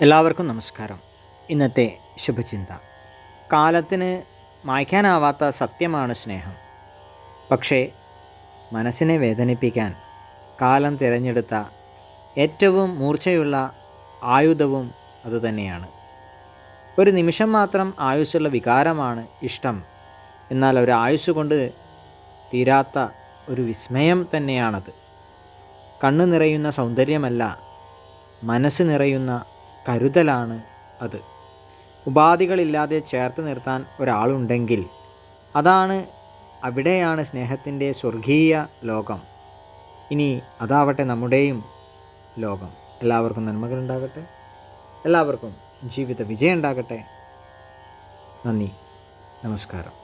എല്ലാവർക്കും നമസ്കാരം. ഇന്നത്തെ ശുഭചിന്ത. കാലത്തിന് മായ്ക്കാനാവാത്ത സത്യമാണ് സ്നേഹം. പക്ഷേ മനസ്സിനെ വേദനിപ്പിക്കാൻ കാലം തിരഞ്ഞെടുത്ത ഏറ്റവും മൂർച്ചയുള്ള ആയുധവും അതുതന്നെയാണ് ഒരു നിമിഷം മാത്രം ആയുസ്സുള്ള വികാരമാണ് ഇഷ്ടം. എന്നാൽ ഒരു ആയുസ് കൊണ്ട് തീരാത്ത ഒരു വിസ്മയം തന്നെയാണത്. കണ്ണു നിറയുന്ന സൗന്ദര്യമല്ല മനസ്സ് നിറയുന്ന കരുതലാണ് അത്. ഉപാധികളില്ലാതെ ചേർത്ത് നിർത്താൻ ഒരാളുണ്ടെങ്കിൽ അതാണ് അവിടെയാണ് സ്നേഹത്തിന്റെ സ്വർഗീയ ലോകം. ഇനി അതാവട്ടെ നമ്മുടെയും ലോകം. എല്ലാവർക്കും നന്മകളുണ്ടാകട്ടെ. എല്ലാവർക്കും ജീവിത വിജയം ഉണ്ടാകട്ടെ നന്ദി. നമസ്കാരം.